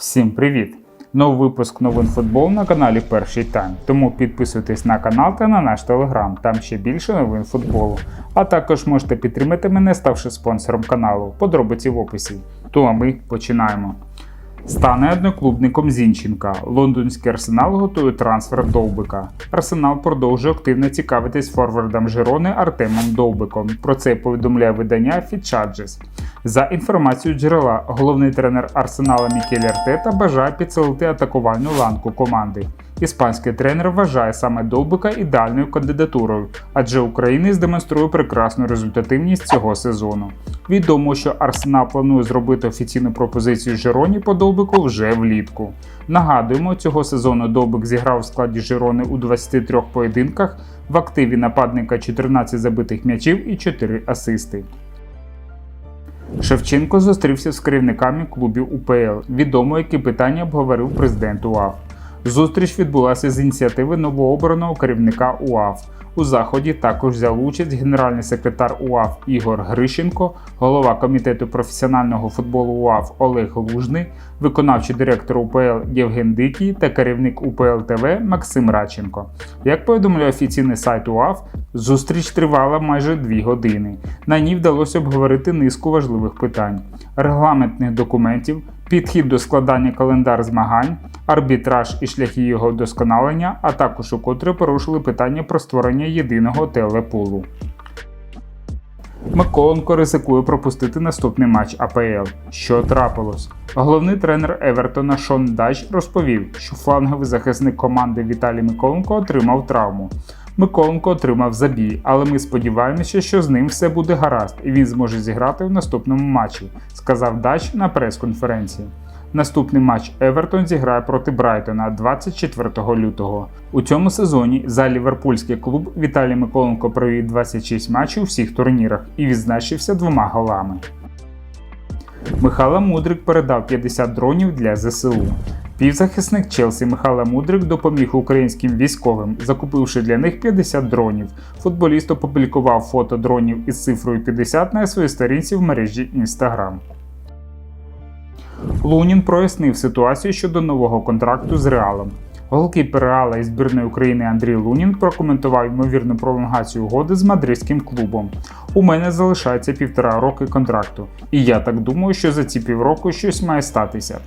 Всім привіт! Новий випуск новин футбол на каналі Перший Тайм. Тому підписуйтесь на канал та на наш телеграм, там ще більше новин футболу. А також можете підтримати мене, ставши спонсором каналу. Подробиці в описі. То а ми починаємо. Стане одноклубником Зінченка. Лондонський арсенал готує трансфер Довбика. Арсенал продовжує активно цікавитись форвардом Жирони Артемом Довбиком. Про це повідомляє видання Фітчаджес. За інформацією джерела, головний тренер Арсенала Мікель Артета бажає підсилити атакувальну ланку команди. Іспанський тренер вважає саме Довбика ідеальною кандидатурою, адже українець демонструє прекрасну результативність цього сезону. Відомо, що Арсенал планує зробити офіційну пропозицію Жироні по Довбику вже влітку. Нагадуємо, цього сезону Довбик зіграв у складі Жирони у 23 поєдинках, в активі нападника 14 забитих м'ячів і 4 асисти. Шевченко зустрівся з керівниками клубів УПЛ. Відомо, які питання обговорив президент УАФ. Зустріч відбулася з ініціативи новообраного керівника УАФ. У заході також взяв участь генеральний секретар УАФ Ігор Грищенко, голова комітету професіонального футболу УАФ Олег Лужний, виконавчий директор УПЛ Євген Дикий та керівник УПЛ ТВ Максим Радченко. Як повідомляє офіційний сайт УАФ, зустріч тривала майже дві години. На ній вдалося обговорити низку важливих питань: регламентних документів, підхід до складання календар змагань, арбітраж і шляхи його вдосконалення, а також укотре порушили питання про створення єдиного телепулу. Миколенко ризикує пропустити наступний матч АПЛ. Що трапилось? Головний тренер Евертона Шон Дач розповів, що фланговий захисник команди Віталій Миколенко отримав травму. Миколенко отримав забій, але ми сподіваємося, що з ним все буде гаразд і він зможе зіграти в наступному матчі, сказав Дач на прес-конференції. Наступний матч Евертон зіграє проти Брайтона 24 лютого. У цьому сезоні за ліверпульський клуб Віталій Миколенко провів 26 матчів у всіх турнірах і відзначився двома голами. Михайло Мудрик передав 50 дронів для ЗСУ. Півзахисник Челсі Михайло Мудрик допоміг українським військовим, закупивши для них 50 дронів. Футболіст опублікував фото дронів із цифрою 50 на своїй сторінці в мережі Instagram. Лунін прояснив ситуацію щодо нового контракту з Реалом. Голкіпер Реала і збірної України Андрій Лунін прокоментував ймовірну пролонгацію угоди з мадридським клубом. У мене залишається півтора роки контракту, і я так думаю, що за ці півроку щось має статися.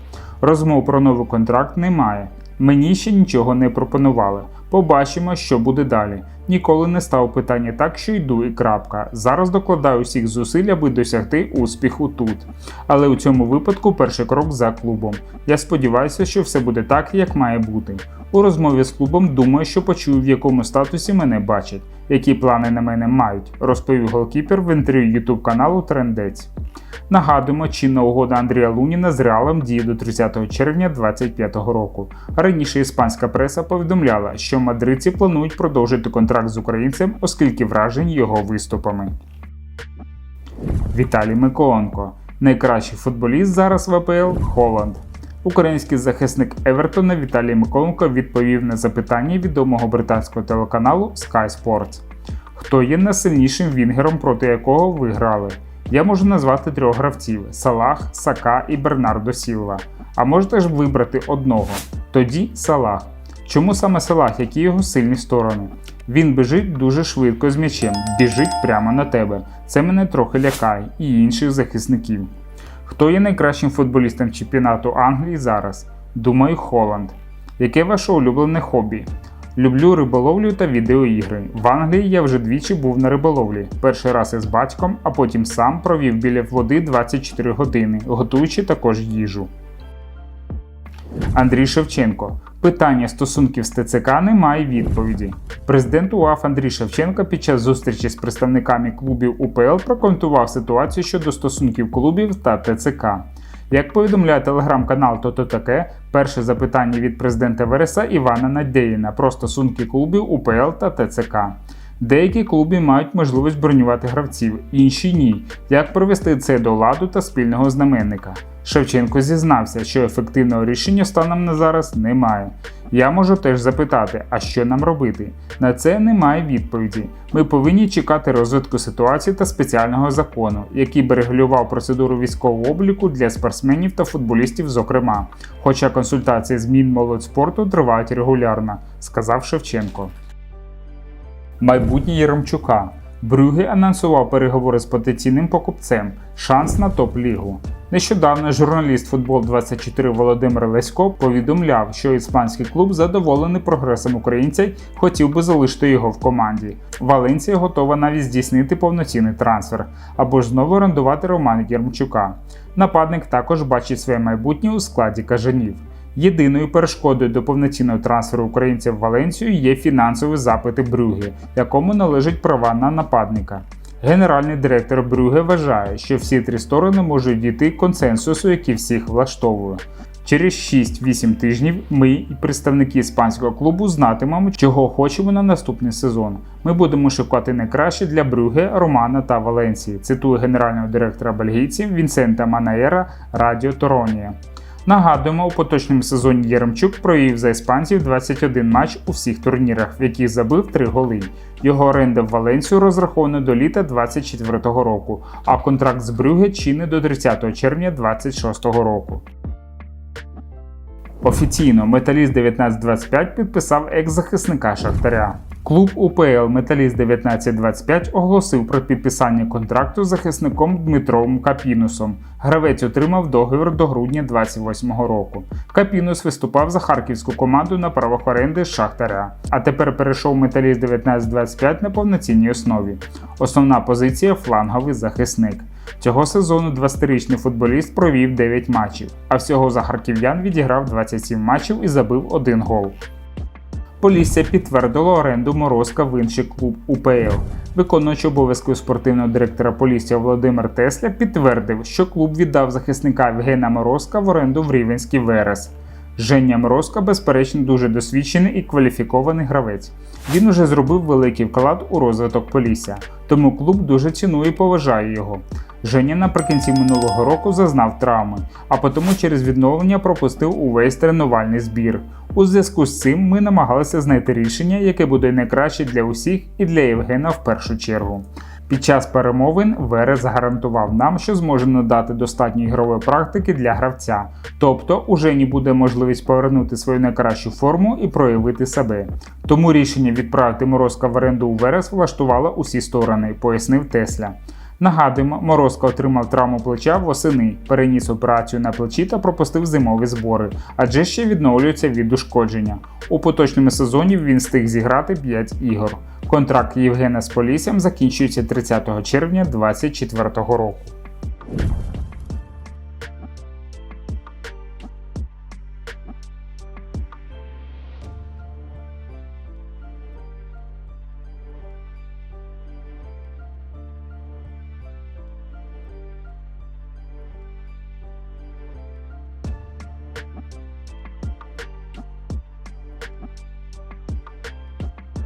Розмов про новий контракт немає. Мені ще нічого не пропонували. Побачимо, що буде далі. Ніколи не став питання так, що йду і крапка. Зараз докладаю усіх зусиль, аби досягти успіху тут. Але у цьому випадку перший крок за клубом. Я сподіваюся, що все буде так, як має бути. У розмові з клубом думаю, що почую, в якому статусі мене бачать, які плани на мене мають, розповів голкіпер в інтерв'ю YouTube каналу Трендець. Нагадуємо, чинна угода Андрія Луніна з Реалом діє до 30 червня 2025 року. Раніше іспанська преса повідомляла, що мадридці планують продовжити контракт з українцем, оскільки вражені його виступами. Віталій Миколенко. Найкращий футболіст зараз в АПЛ Холланд. Український захисник Евертона Віталій Миколенко відповів на запитання відомого британського телеканалу Sky Sports. Хто є найсильнішим вінгером, проти якого ви грали? Я можу назвати трьох гравців: Салах, Сака і Бернардо Сілва. А можете ж вибрати одного. Тоді Салах. Чому саме Салах, які його сильні сторони? Він біжить дуже швидко з м'ячем, біжить прямо на тебе. Це мене трохи лякає і інших захисників. Хто є найкращим футболістом чемпіонату Англії зараз? Думаю, Холланд. Яке ваше улюблене хобі? Люблю риболовлю та відеоігри. В Англії я вже двічі був на риболовлі. Перший раз із батьком, а потім сам провів біля води 24 години, готуючи також їжу. Андрій Шевченко. Питання стосунків з ТЦК немає відповіді. Президент УАФ Андрій Шевченко під час зустрічі з представниками клубів УПЛ прокоментував ситуацію щодо стосунків клубів та ТЦК. Як повідомляє телеграм-канал «То-то таке, перше запитання від президента Вереса Івана Надєїна про стосунки клубів УПЛ та ТЦК. Деякі клуби мають можливість бронювати гравців, інші ні. Як привести це до ладу та спільного знаменника? Шевченко зізнався, що ефективного рішення станом на зараз немає. Я можу теж запитати, а що нам робити? На це немає відповіді. Ми повинні чекати розвитку ситуації та спеціального закону, який би регулював процедуру військового обліку для спортсменів та футболістів, зокрема. Хоча консультації з Мінмолодьспорту тривають регулярно, сказав Шевченко. Майбутнє Єремчука. Брюге анонсував переговори з потенційним покупцем, шанс на топ-лігу. Нещодавно журналіст футбол 24 Володимир Лесько повідомляв, що іспанський клуб задоволений прогресом українця й хотів би залишити його в команді. Валенція готова навіть здійснити повноцінний трансфер або ж знову орендувати Романа Єрмчука. Нападник також бачить своє майбутнє у складі кажанів. Єдиною перешкодою до повноцінного трансферу українців в Валенцію є фінансові запити Брюге, якому належать права на нападника. Генеральний директор Брюге вважає, що всі три сторони можуть дійти консенсусу, який всіх влаштовує. Через 6-8 тижнів ми і представники іспанського клубу знатимемо, чого хочемо на наступний сезон. Ми будемо шукати найкраще для Брюге, Романа та Валенції, цитує генерального директора бельгійців Вінсента Манаєра Радіо Торонія. Нагадуємо, у поточному сезоні Єремчук провів за іспанців 21 матч у всіх турнірах, в яких забив 3 голи. Його оренда в Валенцію розрахована до літа 2024 року, а контракт з Брюге чинний до 30 червня 2026 року. Офіційно Металіст 1925 підписав екс-захисника Шахтаря. Клуб УПЛ Металіст 1925 оголосив про підписання контракту з захисником Дмитровим Капінусом. Гравець отримав договір до грудня 28-го року. Капінус виступав за харківську команду на правах оренди Шахтаря, а тепер перейшов Металіст 1925 на повноцінній основі. Основна позиція фланговий захисник. Цього сезону 20-річний футболіст провів 9 матчів, а всього за харків'ян відіграв 27 матчів і забив один гол. Полісся підтвердило оренду Морозка в інший клуб УПЛ. Виконуючий обов'язки спортивного директора Полісся Володимир Тесля підтвердив, що клуб віддав захисника Євгена Морозка в оренду в Рівенський Верес. Женя Морозко, безперечно, дуже досвідчений і кваліфікований гравець. Він уже зробив великий вклад у розвиток Полісся, тому клуб дуже цінує і поважає його. Женя наприкінці минулого року зазнав травми, а потому через відновлення пропустив увесь тренувальний збір. У зв'язку з цим ми намагалися знайти рішення, яке буде найкраще для усіх і для Євгена в першу чергу. Під час перемовин Верес гарантував нам, що зможе надати достатньо ігрової практики для гравця, тобто у Жені буде можливість повернути свою найкращу форму і проявити себе. Тому рішення відправити Морозка в оренду у Верес влаштувало усі сторони, пояснив Тесля. Нагадуємо, Морозко отримав травму плеча восени, переніс операцію на плечі та пропустив зимові збори, адже ще відновлюється від ушкодження. У поточному сезоні він встиг зіграти 5 ігор. Контракт Євгена з Поліссям закінчується 30 червня 2024 року.